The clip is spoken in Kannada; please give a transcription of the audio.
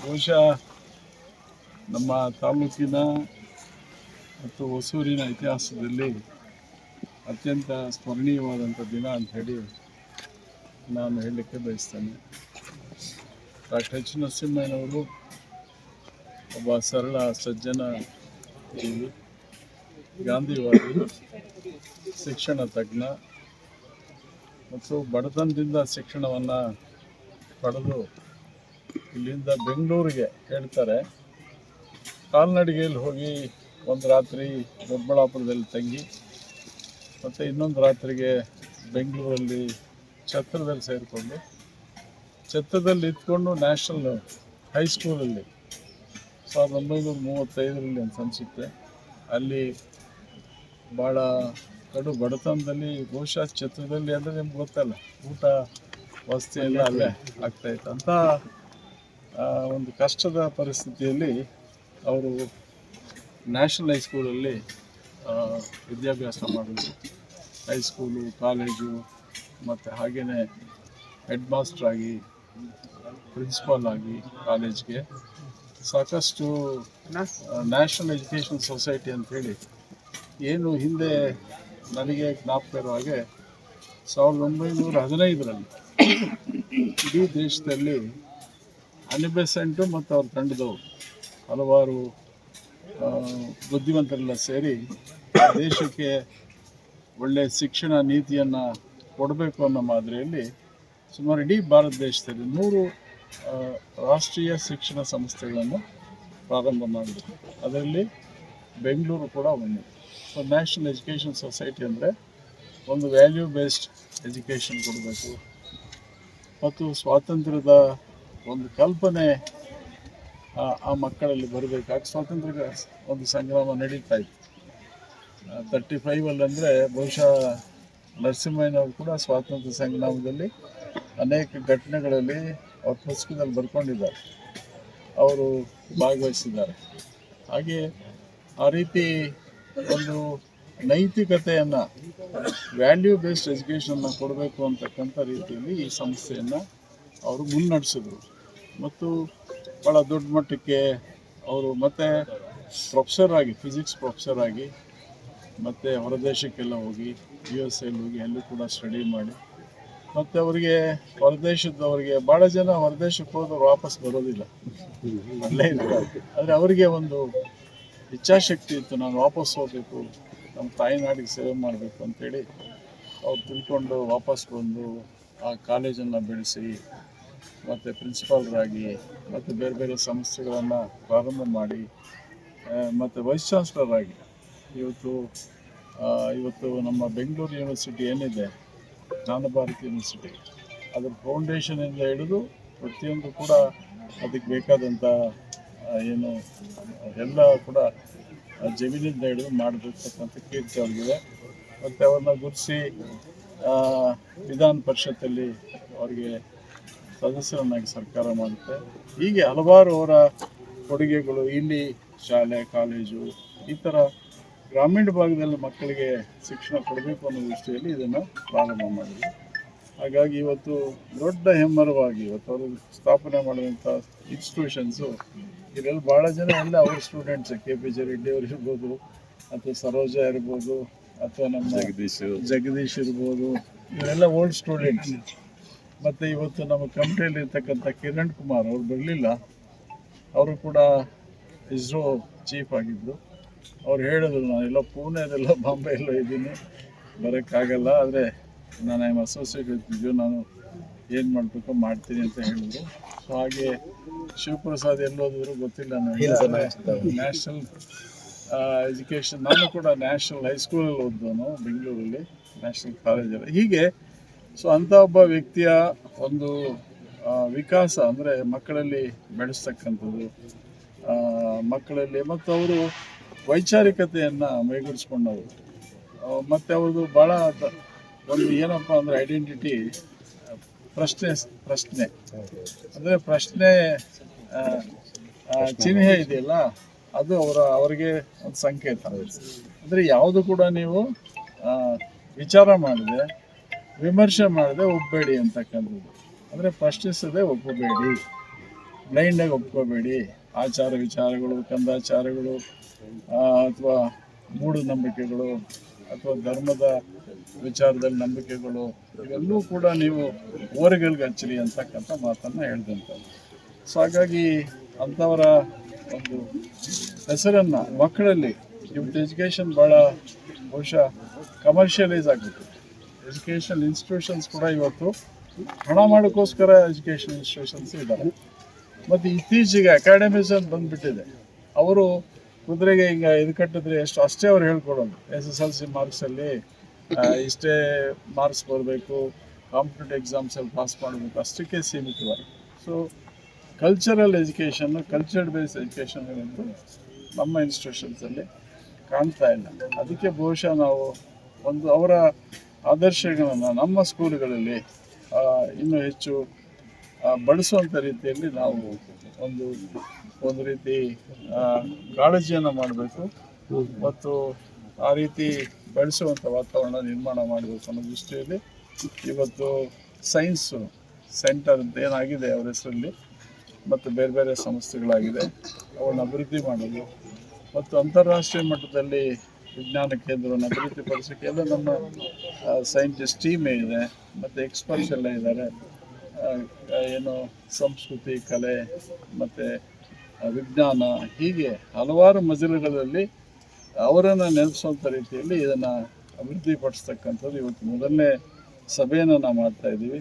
ಬಹುಶಃ ನಮ್ಮ ತಾಲೂಕಿನ ಮತ್ತು ಹೊಸೂರಿನ ಇತಿಹಾಸದಲ್ಲಿ ಅತ್ಯಂತ ಸ್ಮರಣೀಯವಾದಂಥ ದಿನ ಅಂತ ಹೇಳಿ ನಾನು ಹೇಳಲಿಕ್ಕೆ ಬಯಸ್ತೇನೆ. Doctor H. ನರಸಿಂಹಯ್ಯನವರು ಒಬ್ಬ ಸರಳ ಸಜ್ಜನ ಗಾಂಧಿವಾದಿ, ಶಿಕ್ಷಣ ತಜ್ಞ ಮತ್ತು ಬಡತನದಿಂದ ಶಿಕ್ಷಣವನ್ನು ಪಡೆದು ಇಲ್ಲಿಂದ ಬೆಂಗಳೂರಿಗೆ ಹೇಳ್ತಾರೆ. ಕಾಲ್ನಡಿಗೆಯಲ್ಲಿ ಹೋಗಿ ಒಂದು ರಾತ್ರಿ ದೊಡ್ಡಬಳ್ಳಾಪುರದಲ್ಲಿ ತಂಗಿ ಮತ್ತು ಇನ್ನೊಂದು ರಾತ್ರಿಗೆ ಬೆಂಗಳೂರಲ್ಲಿ ಛತ್ರದಲ್ಲಿ ಸೇರಿಕೊಂಡು ಛತ್ರದಲ್ಲಿ ಇದ್ಕೊಂಡು ನ್ಯಾಷನಲ್ ಹೈಸ್ಕೂಲಲ್ಲಿ ಸಾವಿರದ ಒಂಬೈನೂರ ಮೂವತ್ತೈದರಲ್ಲಿ ಅಂತ ಅನಿಸುತ್ತೆ. ಅಲ್ಲಿ ಭಾಳ ಕಡು ಬಡತನದಲ್ಲಿ ಬಹುಶಃ ಛತ್ರದಲ್ಲಿ ಅಂದರೆ ನಿಮ್ಗೆ ಗೊತ್ತಲ್ಲ ಊಟ ವಸತಿ ಎಲ್ಲ ಅಲ್ಲೇ ಆಗ್ತಾಯಿತ್ತು ಆ, ಒಂದು ಕಷ್ಟದ ಪರಿಸ್ಥಿತಿಯಲ್ಲಿ ಅವರು ನ್ಯಾಷನಲ್ ಹೈಸ್ಕೂಲಲ್ಲಿ ವಿದ್ಯಾಭ್ಯಾಸ ಮಾಡಿದ್ರು. ಹೈಸ್ಕೂಲು ಕಾಲೇಜು ಮತ್ತು ಹಾಗೆಯೇ ಹೆಡ್ ಮಾಸ್ಟರ್ ಆಗಿ ಪ್ರಿನ್ಸಿಪಾಲ್ ಆಗಿ ಕಾಲೇಜ್ಗೆ ಸಾಕಷ್ಟು ನ್ಯಾಷನಲ್ ಎಜುಕೇಷನ್ ಸೊಸೈಟಿ ಅಂತೇಳಿ ಏನು ಹಿಂದೆ ನನಗೆ ಜ್ಞಾಪಕ ಇರೋ ಹಾಗೆ ಸಾವಿರದ ಒಂಬೈನೂರ ಹದಿನೈದರಲ್ಲಿ ಇಡೀ ದೇಶದಲ್ಲಿ ಅನಿಬೆಸೆಂಟು ಮತ್ತು ಅವ್ರ ತಂಡದವರು ಹಲವಾರು ಬುದ್ಧಿವಂತರೆಲ್ಲ ಸೇರಿ ದೇಶಕ್ಕೆ ಒಳ್ಳೆಯ ಶಿಕ್ಷಣ ನೀತಿಯನ್ನು ಕೊಡಬೇಕು ಅನ್ನೋ ಮಾದರಿಯಲ್ಲಿ ಸುಮಾರು ಇಡೀ ಭಾರತ ದೇಶದಲ್ಲಿ ನೂರು ರಾಷ್ಟ್ರೀಯ ಶಿಕ್ಷಣ ಸಂಸ್ಥೆಗಳನ್ನು ಪ್ರಾರಂಭ ಮಾಡಿದ್ರು. ಅದರಲ್ಲಿ ಬೆಂಗಳೂರು ಕೂಡ ಒಂದು. ಸೊ ನ್ಯಾಷನಲ್ ಎಜುಕೇಷನ್ ಸೊಸೈಟಿ ಅಂದರೆ ಒಂದು ವ್ಯಾಲ್ಯೂ ಬೇಸ್ಡ್ ಎಜುಕೇಷನ್ ಕೊಡಬೇಕು. ಮತ್ತು ಸ್ವಾತಂತ್ರ್ಯದ ಒಂದು ಕಲ್ಪನೆ, ಆ- ಮಕ್ಕಳಲ್ಲಿ ಬರಬೇಕಾಗಿ ಸ್ವಾತಂತ್ರ್ಯ ಒಂದು ಸಂಗ್ರಾಮ ನಡೀತಾ ಇತ್ತು. ತರ್ಟಿ ಫೈವಲ್ಲಿ ಅಂದರೆ ಬಹುಶಃ ನರಸಿಂಹಯ್ಯನವರು ಕೂಡ ಸ್ವಾತಂತ್ರ್ಯ ಸಂಗ್ರಾಮದಲ್ಲಿ ಅನೇಕ ಘಟನೆಗಳಲ್ಲಿ ಅವ್ರ ಪುಸ್ತಕದಲ್ಲಿ ಬರ್ಕೊಂಡಿದ್ದಾರೆ. ಅವರು ಭಾಗವಹಿಸಿದ್ದಾರೆ. ಹಾಗೆ ಆ ರೀತಿ ಒಂದು ನೈತಿಕತೆಯನ್ನು ವ್ಯಾಲ್ಯೂ ಬೇಸ್ಡ್ ಎಜುಕೇಷನ್ನ ಕೊಡಬೇಕು ಅಂತಕ್ಕಂಥ ರೀತಿಯಲ್ಲಿ ಈ ಸಂಸ್ಥೆಯನ್ನು ಅವರು ಮುನ್ನಡೆಸಿದ್ರು. ಮತ್ತು ಭಾಳ ದೊಡ್ಡ ಮಟ್ಟಕ್ಕೆ ಅವರು ಮತ್ತೆ ಪ್ರೊಫೆಸರ್ ಆಗಿ ಫಿಸಿಕ್ಸ್ ಪ್ರೊಫೆಸರ್ ಆಗಿ ಮತ್ತು ಹೊರದೇಶಕ್ಕೆಲ್ಲ ಹೋಗಿ ಯು ಎಸ್ ಎಲ್ಲಿ ಹೋಗಿ ಅಲ್ಲೂ ಕೂಡ ಸ್ಟಡಿ ಮಾಡಿ. ಮತ್ತು ಅವರಿಗೆ ಹೊರದೇಶದವರಿಗೆ ಭಾಳ ಜನ ಹೊರದೇಶಕ್ಕೆ ಹೋದವ್ರು ವಾಪಸ್ ಬರೋದಿಲ್ಲ. ಅಲ್ಲೇ ಆದರೆ ಅವರಿಗೆ ಒಂದು ಇಚ್ಛಾಶಕ್ತಿ ಇತ್ತು, ನಾನು ವಾಪಸ್ ಹೋಗಬೇಕು, ನಮ್ಮ ತಾಯಿನಾಡಿಗೆ ಸೇವೆ ಮಾಡಬೇಕು ಅಂತೇಳಿ ಅವ್ರು ತಿಳ್ಕೊಂಡು ವಾಪಸ್ ಬಂದು ಆ ಕಾಲೇಜನ್ನು ಬೆಳೆಸಿ ಮತ್ತು ಪ್ರಿನ್ಸಿಪಾಲ್ರಾಗಿ ಮತ್ತು ಬೇರೆ ಬೇರೆ ಸಂಸ್ಥೆಗಳನ್ನು ಪ್ರಾರಂಭ ಮಾಡಿ ಮತ್ತು ವೈಸ್ ಚಾನ್ಸ್ಲರಾಗಿ ಇವತ್ತು ಇವತ್ತು ನಮ್ಮ ಬೆಂಗಳೂರು ಯೂನಿವರ್ಸಿಟಿ ಏನಿದೆ, ಜ್ಞಾನಭಾರತಿ ಯೂನಿವರ್ಸಿಟಿ ಅದರ ಫೌಂಡೇಶನಿಂದ ಹಿಡಿದು ಪ್ರತಿಯೊಂದು ಕೂಡ ಅದಕ್ಕೆ ಬೇಕಾದಂಥ ಏನು, ಎಲ್ಲ ಕೂಡ ಜಮೀನಿಂದ ಹಿಡಿದು ಮಾಡಿರ್ತಕ್ಕಂಥ ಕೀರ್ತಿ ಅವ್ರಿಗಿದೆ. ಮತ್ತು ಅವ್ರನ್ನ ಗುರುತಿಸಿ ವಿಧಾನ ಪರಿಷತ್ತಲ್ಲಿ ಅವರಿಗೆ ಸದಸ್ಯರನ್ನಾಗಿ ಸರ್ಕಾರ ಮಾಡುತ್ತೆ. ಹೀಗೆ ಹಲವಾರು ಅವರ ಕೊಡುಗೆಗಳು ಇಲ್ಲಿ ಶಾಲೆ ಕಾಲೇಜು ಈ ಥರ ಗ್ರಾಮೀಣ ಭಾಗದಲ್ಲಿ ಮಕ್ಕಳಿಗೆ ಶಿಕ್ಷಣ ಕೊಡಬೇಕು ಅನ್ನೋ ದೃಷ್ಟಿಯಲ್ಲಿ ಇದನ್ನು ಪ್ರಾರಂಭ ಮಾಡಿದೆ ಹಾಗಾಗಿ ಇವತ್ತು ದೊಡ್ಡ ಹೆಮ್ಮರವಾಗಿ ಇವತ್ತು ಅವರು ಸ್ಥಾಪನೆ ಮಾಡಿದಂಥ ಇನ್ಸ್ಟಿಟ್ಯೂಷನ್ಸು ಇದರಲ್ಲಿ ಭಾಳ ಜನ ಎಲ್ಲ ಅವ್ರ students K P J Reddy ಅವರು ಇರ್ಬೋದು ಅಥವಾ ಸರೋಜ ಇರ್ಬೋದು ಅಥವಾ ನಮ್ಮ ಜಗದೀಶ್ ಜಗದೀಶ್ ಇರ್ಬೋದು ಇವರೆಲ್ಲ ಓಲ್ಡ್ ಸ್ಟೂಡೆಂಟ್ಸ್ ಮತ್ತು ಇವತ್ತು ನಮ್ಮ ಕಂಪ್ನಿಯಲ್ಲಿ ಇರ್ತಕ್ಕಂಥ ಕಿರಣ್ ಕುಮಾರ್ ಅವರು ಬರಲಿಲ್ಲ. ಅವರು ಕೂಡ ಇಸ್ರೋ ಚೀಫ್ ಆಗಿದ್ದರು ಅವ್ರು ಹೇಳಿದ್ರು ನಾನು ಎಲ್ಲ ಬಾಂಬೆ ಎಲ್ಲ ಇದ್ದೀನಿ. ಬರೋಕ್ಕಾಗಲ್ಲ. ಆದರೆ ನಾನು ಐಮ್ ಅಸೋಸಿಯೇಟ್ ಇರ್ತಿದ್ವಿ ನಾನು ಏನು ಮಾಡಬೇಕು ಮಾಡ್ತೀನಿ ಅಂತ ಹೇಳಿದ್ರು. ಸೊ ಹಾಗೆ ಶಿವಪ್ರಸಾದ್ ಎಲ್ಲೋದ್ರು ಗೊತ್ತಿಲ್ಲ ನನಗೆ. ನ್ಯಾಷನಲ್ ಎಜುಕೇಷನ್ ನಾನು ಕೂಡ ನ್ಯಾಷನಲ್ ಹೈಸ್ಕೂಲಲ್ಲಿ ಓದ್ದೋನು ಬೆಂಗಳೂರಲ್ಲಿ. ನ್ಯಾಷನಲ್ ಕಾಲೇಜಲ್ಲಿ ಹೀಗೆ ಸೊ ಅಂಥ ಒಬ್ಬ ವ್ಯಕ್ತಿಯ ಒಂದು ವಿಕಾಸ ಅಂದರೆ ಮಕ್ಕಳಲ್ಲಿ ಬೆಳೆಸ್ತಕ್ಕಂಥದ್ದು ಮಕ್ಕಳಲ್ಲಿ ಮತ್ತು ಅವರು ವೈಚಾರಿಕತೆಯನ್ನು ಮೈಗೂಡಿಸ್ಕೊಂಡವರು. ಮತ್ತು ಅವ್ರದ್ದು ಭಾಳ ಒಂದು ಏನಪ್ಪ ಅಂದರೆ ಐಡೆಂಟಿಟಿ ಪ್ರಶ್ನೆ ಪ್ರಶ್ನೆ. ಅಂದರೆ ಪ್ರಶ್ನೆ ಚಿಹ್ನೆ ಇದೆಯಲ್ಲ, ಅದು ಅವರ, ಅವರಿಗೆ ಒಂದು ಸಂಕೇತ. ಅಂದರೆ ಯಾವುದು ಕೂಡ ನೀವು ವಿಚಾರ ಮಾಡಿದೆ ವಿಮರ್ಶೆ ಮಾಡದೆ ಒಪ್ಪಬೇಡಿ ಅಂತಕ್ಕಂಥದ್ದು. ಅಂದರೆ ಪ್ರಶ್ನಿಸದೆ ಒಪ್ಪಬೇಡಿ. ಬ್ಲೈಂಡಾಗಿ ಒಪ್ಕೋಬೇಡಿ. ಆಚಾರ ವಿಚಾರಗಳು, ಕಂದಾಚಾರಗಳು ಅಥವಾ ಮೂಢನಂಬಿಕೆಗಳು, ಅಥವಾ ಧರ್ಮದ ವಿಚಾರದಲ್ಲಿ ನಂಬಿಕೆಗಳು, ಇವೆಲ್ಲವೂ ಕೂಡ ನೀವು ಓರೆಗಲ್ಗೆ ಹಚ್ಚಿರಿ ಅಂತಕ್ಕಂಥ ಮಾತನ್ನು ಹೇಳಿದಂಥ ಸೊ ಹಾಗಾಗಿ ಅಂಥವರ ಒಂದು ಹೆಸರನ್ನು ಮಕ್ಕಳಲ್ಲಿ ಇವತ್ತು ಎಜುಕೇಷನ್ ಭಾಳ ಬಹುಶಃ ಕಮರ್ಷಿಯಲೈಸ್ ಆಗುತ್ತೆ. ಎಜುಕೇಷನ್ ಇನ್ಸ್ಟಿಟ್ಯೂಷನ್ಸ್ ಕೂಡ ಇವತ್ತು ಹಣ ಮಾಡೋಕ್ಕೋಸ್ಕರ ಎಜುಕೇಷನ್ ಇನ್ಸ್ಟಿಟ್ಯೂಷನ್ಸ್ ಇದ್ದಾರೆ. ಮತ್ತು ಇತ್ತೀಚೆಗೆ ಅಕಾಡೆಮೀಸ್ ಅಂತ ಬಂದುಬಿಟ್ಟಿದೆ. ಅವರು ಕುದುರೆಗೆ ಈಗ ಇದು ಕಟ್ಟಿದ್ರೆ ಎಷ್ಟು ಅಷ್ಟೇ ಅವ್ರು ಹೇಳ್ಕೊಡೋದು. ಎಸ್ ಎಸ್ ಎಲ್ ಸಿ ಮಾರ್ಕ್ಸಲ್ಲಿ ಇಷ್ಟೇ ಮಾರ್ಕ್ಸ್ ಬರಬೇಕು ಕಾಂಪಿಟೇಟಿವ್ ಎಕ್ಸಾಮ್ಸಲ್ಲಿ ಪಾಸ್ ಮಾಡಬೇಕು, ಅಷ್ಟಕ್ಕೆ ಸೀಮಿತವಾಗಿ. So cultural education culture based education ಅನ್ನೋದು ನಮ್ಮ ಇನ್ಸ್ಟಿಟ್ಯೂಷನ್ಸಲ್ಲಿ ಕಾಣ್ತಾ ಇಲ್ಲ. ಅದಕ್ಕೆ ಬಹುಶಃ ನಾವು ಒಂದು ಅವರ ಆದರ್ಶಗಳನ್ನು ನಮ್ಮ ಸ್ಕೂಲ್ಗಳಲ್ಲಿ ಇನ್ನೂ ಹೆಚ್ಚು ಬಳಸುವಂಥ ರೀತಿಯಲ್ಲಿ ನಾವು ಒಂದು ಒಂದು ರೀತಿ ಕಾಳಜಿಯನ್ನು ಮಾಡಬೇಕು. ಮತ್ತು ಆ ರೀತಿ ಬೆಳೆಸುವಂಥ ವಾತಾವರಣ ನಿರ್ಮಾಣ ಮಾಡಬೇಕು ಅನ್ನೋ ದೃಷ್ಟಿಯಲ್ಲಿ ಇವತ್ತು ಸೈನ್ಸು ಸೆಂಟರ್ ಅಂತ ಏನಾಗಿದೆ ಅವರ ಹೆಸರಲ್ಲಿ, ಮತ್ತು ಬೇರೆ ಬೇರೆ ಸಂಸ್ಥೆಗಳಾಗಿದೆ, ಅವನ್ನು ಅಭಿವೃದ್ಧಿ ಮಾಡೋದು. ಮತ್ತು ಅಂತಾರಾಷ್ಟ್ರೀಯ ಮಟ್ಟದಲ್ಲಿ ವಿಜ್ಞಾನ ಕೇಂದ್ರವನ್ನು ಅಭಿವೃದ್ಧಿಪಡಿಸೋಕೆ ಎಲ್ಲ ನಮ್ಮ ಸೈಂಟಿಸ್ಟ್ ಟೀಮೇ ಇದೆ, ಮತ್ತು ಎಕ್ಸ್ಪರ್ಟ್ಸ್ ಎಲ್ಲ ಇದ್ದಾರೆ ಏನು ಸಂಸ್ಕೃತಿ, ಕಲೆ, ಮತ್ತು ವಿಜ್ಞಾನ, ಹೀಗೆ ಹಲವಾರು ಮಜಲುಗಳಲ್ಲಿ ಅವರನ್ನು ನೆನೆಸುವಂಥ ರೀತಿಯಲ್ಲಿ ಇದನ್ನು ಅಭಿವೃದ್ಧಿಪಡಿಸ್ತಕ್ಕಂಥದ್ದು ಇವತ್ತು ಮೊದಲನೇ ಸಭೆಯನ್ನು ನಾವು ಮಾಡ್ತಾ ಇದ್ದೀವಿ.